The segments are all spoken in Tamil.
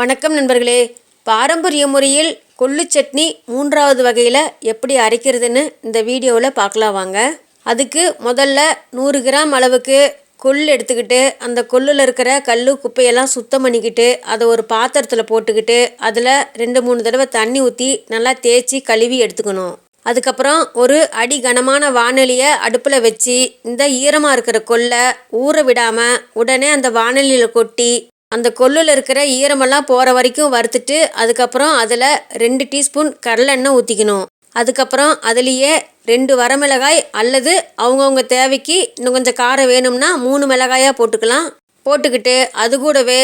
வணக்கம் நண்பர்களே. பாரம்பரிய முறையில் கொள்ளு சட்னி மூன்றாவது வகையில் எப்படி அரைக்கிறதுன்னு இந்த வீடியோவில் பார்க்கலாம் வாங்க. அதுக்கு முதல்ல நூறு கிராம் அளவுக்கு கொள்ளு எடுத்துக்கிட்டு அந்த கொள்ளில் இருக்கிற கல் குப்பையெல்லாம் சுத்தம் பண்ணிக்கிட்டு அதை ஒரு பாத்திரத்தில் போட்டுக்கிட்டு அதில் ரெண்டு மூணு தடவை தண்ணி ஊற்றி நல்லா தேய்ச்சி கழுவி எடுத்துக்கணும். அதுக்கப்புறம் ஒரு அடி கனமான வானொலியை அடுப்பில் வச்சு இந்த ஈரமாக இருக்கிற கொல்லை ஊற விடாமல் உடனே அந்த வானொலியில் கொட்டி அந்த கொல்லில் இருக்கிற ஈரமெல்லாம் போகிற வரைக்கும் வறுத்துட்டு அதுக்கப்புறம் அதில் ரெண்டு டீஸ்பூன் கடலெண்ணெய் ஊற்றிக்கணும் அதுக்கப்புறம் அதுலேயே ரெண்டு வரமிளகாய் அல்லது அவங்கவுங்க தேவைக்கு இன்னும் கொஞ்சம் காரம் வேணும்னா மூணு மிளகாயாக போட்டுக்கலாம். போட்டுக்கிட்டு அது கூடவே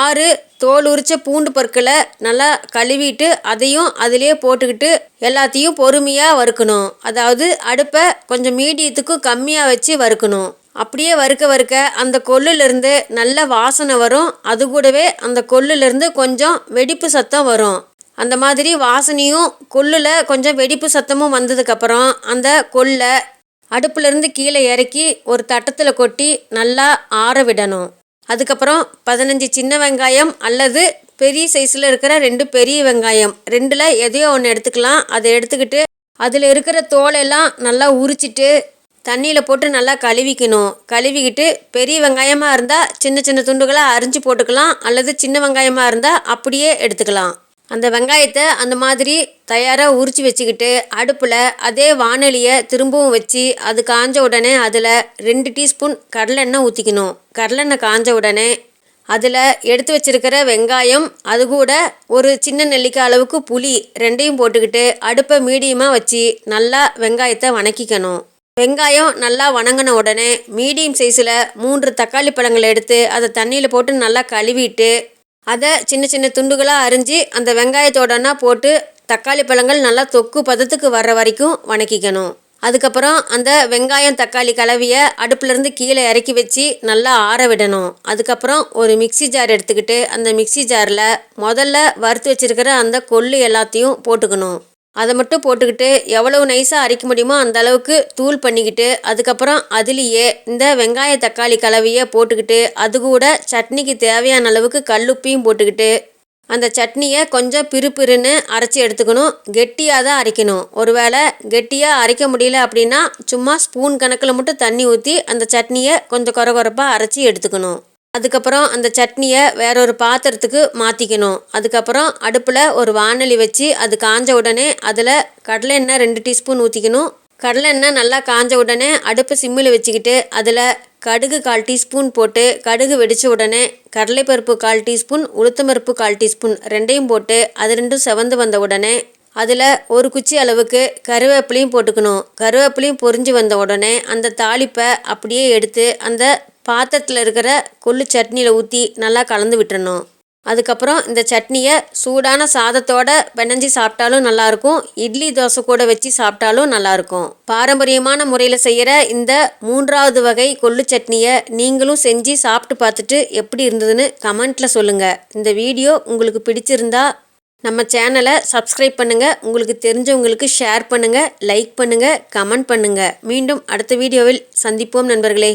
ஆறு தோல் உரிச்ச பூண்டு பொருட்களை நல்லா கழுவிட்டு அதையும் அதிலே போட்டுக்கிட்டு எல்லாத்தையும் பொறுமையாக வறுக்கணும். அதாவது அடுப்பை கொஞ்சம் மீடியத்துக்கும் கம்மியாக வச்சு வறுக்கணும். அப்படியே வறுக்க வறுக்க அந்த கொல்லுலேருந்து நல்ல வாசனை வரும். அது கூடவே அந்த கொல்லுலேருந்து கொஞ்சம் வெடிப்பு சத்தம் வரும். அந்த மாதிரி வாசனையும் கொல்லில் கொஞ்சம் வெடிப்பு சத்தமும் வந்ததுக்கப்புறம் அந்த கொல்லை அடுப்புலேருந்து கீழே இறக்கி ஒரு தட்டத்தில் கொட்டி நல்லா ஆற விடணும். அதுக்கப்புறம் பதினஞ்சு சின்ன வெங்காயம் அல்லது பெரிய சைஸில் இருக்கிற ரெண்டு பெரிய வெங்காயம். ரெண்டில் எதையோ ஒன்று எடுத்துக்கலாம். அதை எடுத்துக்கிட்டு அதில் இருக்கிற தோலெல்லாம் நல்லா உரிச்சிட்டு தண்ணியில் போட்டு நல்லா கழுவிக்கணும். கழுவிக்கிட்டு பெரிய வெங்காயமாக இருந்தால் சின்ன சின்ன துண்டுகளாக அரிஞ்சு போட்டுக்கலாம். அல்லது சின்ன வெங்காயமாக இருந்தால் அப்படியே எடுத்துக்கலாம். அந்த வெங்காயத்தை அந்த மாதிரி தயாராக உரித்து வச்சுக்கிட்டு அடுப்பில் அதே வானொலியை திரும்பவும் வச்சு அது காஞ்ச உடனே அதில் ரெண்டு டீஸ்பூன் கடலெண்ணெய் ஊற்றிக்கணும் கடலெண்ணெய் காஞ்ச உடனே அதில் எடுத்து வச்சிருக்கிற வெங்காயம் அது கூட ஒரு சின்ன நெல்லிக்காய் அளவுக்கு புளி ரெண்டையும் போட்டுக்கிட்டு அடுப்பை மீடியமாக வச்சு நல்லா வெங்காயத்தை வணக்கிக்கணும். வெங்காயம் நல்லா வணங்கின உடனே மீடியம் சைஸில் மூன்று தக்காளி பழங்களை எடுத்து அதை தண்ணியில் போட்டு நல்லா கழுவிட்டு அதை சின்ன சின்ன துண்டுகளாக அரிஞ்சு அந்த வெங்காயத்தோடனா போட்டு தக்காளி பழங்கள் நல்லா தொக்கு பதத்துக்கு வர்ற வரைக்கும் வணக்கிக்கணும். அதுக்கப்புறம் அந்த வெங்காயம் தக்காளி கலவியை அடுப்புலேருந்து கீழே இறக்கி வச்சு நல்லா ஆற விடணும். அதுக்கப்புறம் ஒரு மிக்சி ஜார் எடுத்துக்கிட்டு அந்த மிக்சி ஜாரில் முதல்ல வறுத்து வச்சுருக்கிற அந்த கொள்ளு எல்லாத்தையும் போட்டுக்கணும். அதை மட்டும் போட்டுக்கிட்டு எவ்வளவு நைஸாக அரைக்க முடியுமோ அந்த அளவுக்கு தூள் பண்ணிக்கிட்டு அதுக்கப்புறம் அதுலேயே இந்த வெங்காய தக்காளி கலவையை போட்டுக்கிட்டு அது கூட சட்னிக்கு தேவையான அளவுக்கு கல்லுப்பையும் போட்டுக்கிட்டு அந்த சட்னியை கொஞ்சம் பிறுபிறுன்னு அரைச்சி எடுத்துக்கணும். கெட்டியாக தான் அரைக்கணும். ஒருவேளை கெட்டியாக அரைக்க முடியல அப்படின்னா சும்மா ஸ்பூன் கணக்கில் மட்டும் தண்ணி ஊற்றி அந்த சட்னியை கொஞ்சம் குறை குறைப்பாக அரைச்சி எடுத்துக்கணும். அதுக்கப்புறம் அந்த சட்னியை வேற ஒரு பாத்திரத்துக்கு மாற்றிக்கணும் அதுக்கப்புறம் அடுப்பில் ஒரு வானொலி வச்சு அது காஞ்ச உடனே அதில் கடலை எண்ணெய் ரெண்டு டீஸ்பூன் ஊற்றிக்கணும் கடலை எண்ணெய் நல்லா காஞ்ச உடனே அடுப்பு சிம்மில் வச்சுக்கிட்டு அதில் கடுகு கால் டீஸ்பூன் போட்டு கடுகு வெடித்த உடனே கடலைப்பருப்பு கால் டீஸ்பூன் உளுத்தம்பருப்பு கால் டீஸ்பூன் ரெண்டையும் போட்டு அது ரெண்டும் செவந்து வந்த உடனே அதில் ஒரு குச்சி அளவுக்கு கருவேப்பிலையும் போட்டுக்கணும். கருவேப்பிலையும் பொறிஞ்சு வந்த உடனே அந்த தாளிப்பை அப்படியே எடுத்து அந்த பாத்திரத்தில் இருக்கிற கொள்ளு சட்னியில் ஊற்றி நல்லா கலந்து விட்டுறணும். அதுக்கப்புறம் இந்த சட்னியை சூடான சாதத்தோட பிணைஞ்சி சாப்பிட்டாலும் நல்லாயிருக்கும். இட்லி தோசை கூட வச்சு சாப்பிட்டாலும் நல்லாயிருக்கும். பாரம்பரியமான முறையில் செய்கிற இந்த மூன்றாவது வகை கொள்ளு சட்னியை நீங்களும் செஞ்சு சாப்பிட்டு பார்த்துட்டு எப்படி இருந்ததுன்னு கமெண்ட்டில் சொல்லுங்கள் இந்த வீடியோ உங்களுக்கு பிடிச்சிருந்தா நம்ம சேனலை சப்ஸ்கிரைப் பண்ணுங்கள் உங்களுக்கு தெரிஞ்சவங்களுக்கு ஷேர் பண்ணுங்கள் லைக் பண்ணுங்கள் கமெண்ட் பண்ணுங்கள் மீண்டும் அடுத்த வீடியோவில் சந்திப்போம் நண்பர்களே.